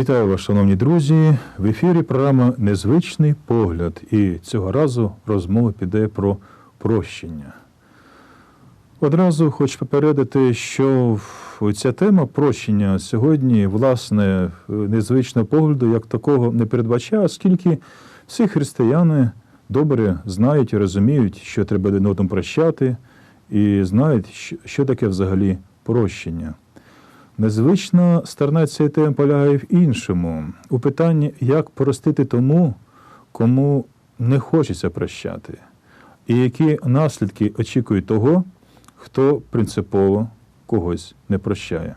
Вітаю вас, шановні друзі. В ефірі програма Незвичний погляд. І цього разу розмова піде про прощення. Одразу хочу попередити, що ця тема прощення сьогодні, власне, незвичного погляду як такого не передбачає, оскільки всі християни добре знають і розуміють, що треба один одному прощати, і знають, що- таке взагалі прощення. Незвична сторона цієї теми полягає в іншому, у питанні, як простити тому, кому не хочеться прощати, і які наслідки очікують того, хто принципово когось не прощає.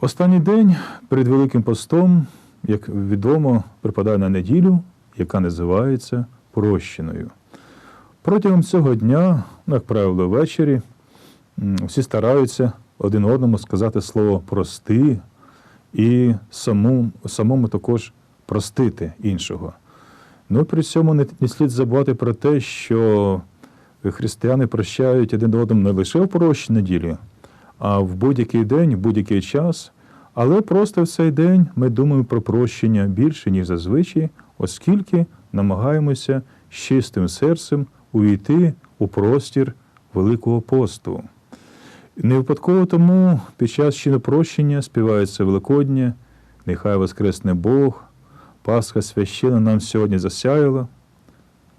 Останній день перед Великим постом, як відомо, припадає на неділю, яка називається прощеною. Протягом цього дня, як правило, ввечері, всі стараються один одному сказати слово прости і самому, самому також простити іншого. Ну, при цьому не, не слід забувати про те, що християни прощають один одному не лише в прощі неділі, а в будь-який день, в будь-який час. Але просто в цей день ми думаємо про прощення більше, ніж зазвичай, оскільки намагаємося з чистим серцем увійти у простір Великого посту. Не випадково тому під час чинопрощення співається Великодня, нехай воскресне Бог, Пасха священа нам сьогодні засяяла.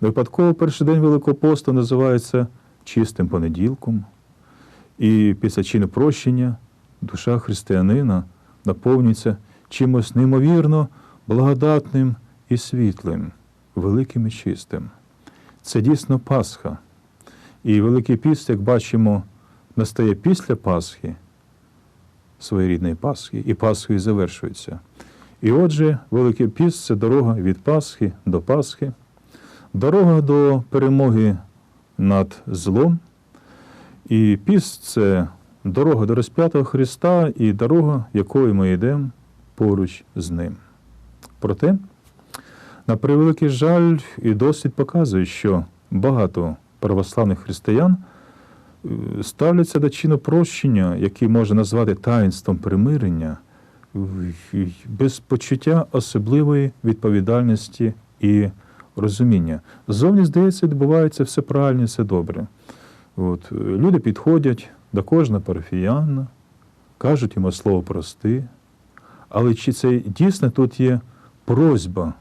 Не випадково перший день Великого посту називається чистим понеділком. І після чинопрощення душа християнина наповнюється чимось неймовірно благодатним і світлим, великим і чистим. Це дійсно Пасха. І Великий піст, як бачимо, настає після Пасхи, своєрідної Пасхи, і Пасхою завершується. І отже, Великий піст це дорога від Пасхи до Пасхи, дорога до перемоги над злом. І піст це дорога до розп'ятого Христа і дорога, якою ми йдемо поруч з Ним. Проте, на превеликий жаль, і досвід показує, що багато православних християн ставляться до чину прощення, який можна назвати таїнством примирення, без почуття особливої відповідальності і розуміння. Зовні, здається, відбувається все правильно, все добре. От, е, люди підходять до кожного парафіяна, кажуть йому слово прости, але чи це дійсно тут є просьба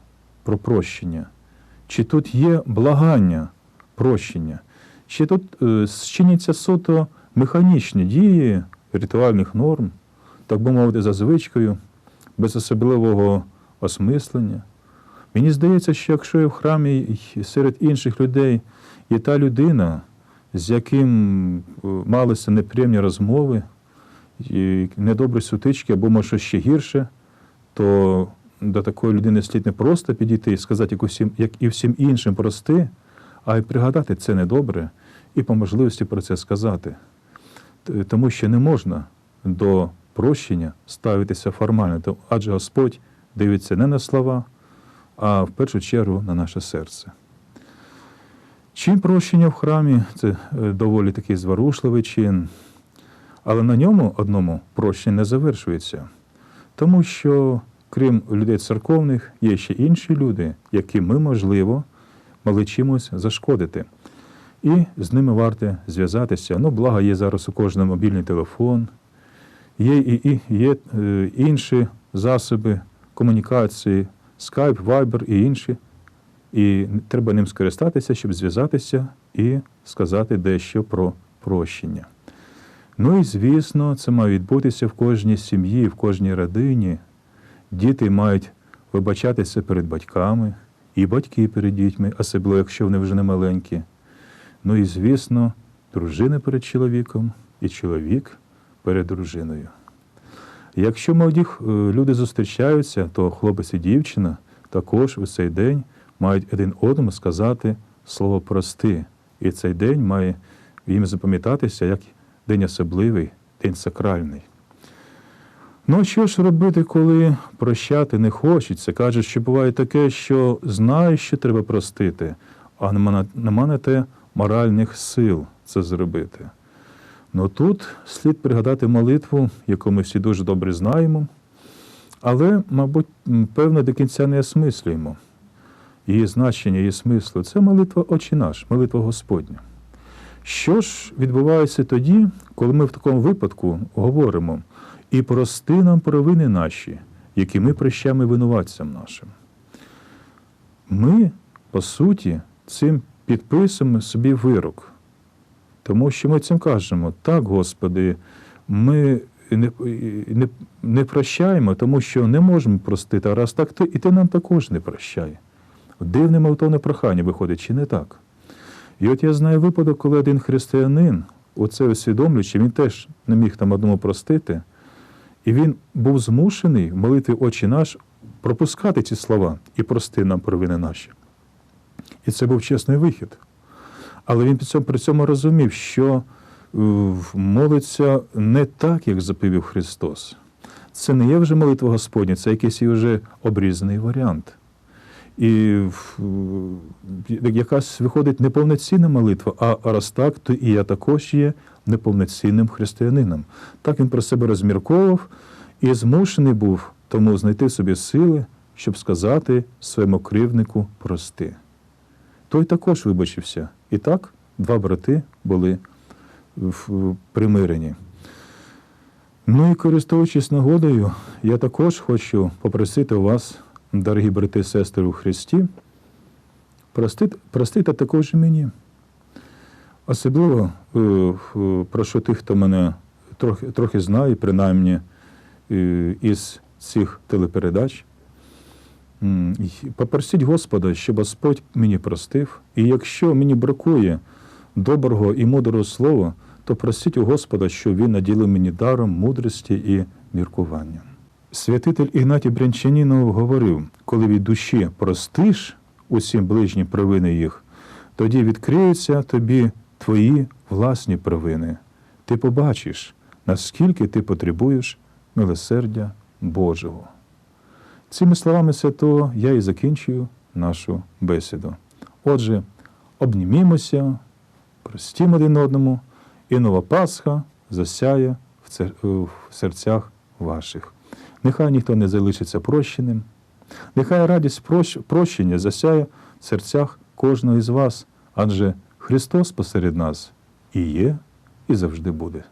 про прощення? Чи тут є благання прощення? Чи тут е, чиняться суто механічні дії ритуальних норм, так би мовити, за звичкою, без особливого осмислення? Мені здається, що якщо в храмі серед інших людей є та людина, з яким е, малися неприємні розмови, і недобрі сутички, або може ще гірше, то до такої людини слід не просто підійти і сказати, як і всім іншим прости, а й пригадати це недобре і по можливості про це сказати. Тому що не можна до прощення ставитися формально, адже Господь дивиться не на слова, а в першу чергу на наше серце. Чин прощення в храмі це е, доволі такий зворушливий чин, але на ньому одному прощення не завершується, тому що, крім людей церковних, є ще інші люди, яким ми, можливо, могли чимось зашкодити. І з ними варто зв'язатися. Ну, благо, є зараз у кожного мобільний телефон, є і, і є е, інші засоби комунікації, Skype, Viber і інші. І треба ним скористатися, щоб зв'язатися і сказати дещо про прощення. Ну і звісно, це має відбутися в кожній сім'ї, в кожній родині. Діти мають вибачатися перед батьками, і батьки перед дітьми, особливо якщо вони вже не маленькі. Ну і звісно, дружина перед чоловіком і чоловік перед дружиною. Якщо молоді е, люди зустрічаються, то хлопець і дівчина також у цей день мають один одному сказати слово прости. І цей день має їм запам'ятатися як день особливий, день сакральний. Ну, що ж робити, коли прощати не хочеться? Кажуть, що буває таке, що знаєш, що треба простити, а нема на- те моральних сил це зробити. Ну тут слід пригадати молитву, яку ми всі дуже добре знаємо, Але, мабуть, певно, до кінця не осмислюємо її значення, її смислу. Це молитва Отче наш, молитва Господня. Що ж відбувається тоді, коли ми в такому випадку говоримо і прости нам провини наші, які ми прощаємо винуватцям нашим? Ми, по суті, цим підписуємо собі вирок. Тому що ми цим кажемо, так, Господи, ми не, не, не прощаємо, тому що не можемо простити, а раз так, то і ти нам також не прощай. Дивне молитовне прохання виходить, чи не так? І от я знаю випадок, коли один християнин, оце усвідомлюючи, він теж не міг там одному простити, і він був змушений молити очі наш пропускати ці слова і прости нам провини наші. І це був чесний вихід. Але він при цьому, розумів, що е, молиться не так, як заповів Христос. Це не є вже молитва Господня, це якийсь вже обрізаний варіант. І якась виходить неповноцінна молитва, а раз так, то і я також є неповноцінним християнином. Так він про себе розмірковував і змушений був тому знайти в собі сили, щоб сказати своєму кривнику прости. Той також вибачився. І так два брати були примирені. Ну і користуючись нагодою, я також хочу попросити вас, дорогі брати і сестри у Христі, простити, простити також мені. Особливо е, в- прошу тих, хто мене трохи, трохи знає, принаймні е, із цих телепередач. Попросіть Господа, щоб Господь мені простив, і якщо мені бракує доброго і мудрого слова, то просіть у Господа, щоб Він наділив мені даром мудрості і міркування. Святитель Ігнатій Брянчанінов говорив, коли від душі простиш усім ближні провини їх, тоді відкриються тобі твої власні провини. Ти побачиш, наскільки ти потребуєш милосердя Божого. Цими словами святого я і закінчую нашу бесіду. Отже, обнімімося, простім один одному, і нова Пасха засяє в серцях ваших. Нехай ніхто не залишиться прощеним, нехай радість прощ- прощення засяє в серцях кожного із вас, адже Христос посеред нас і є, і завжди буде.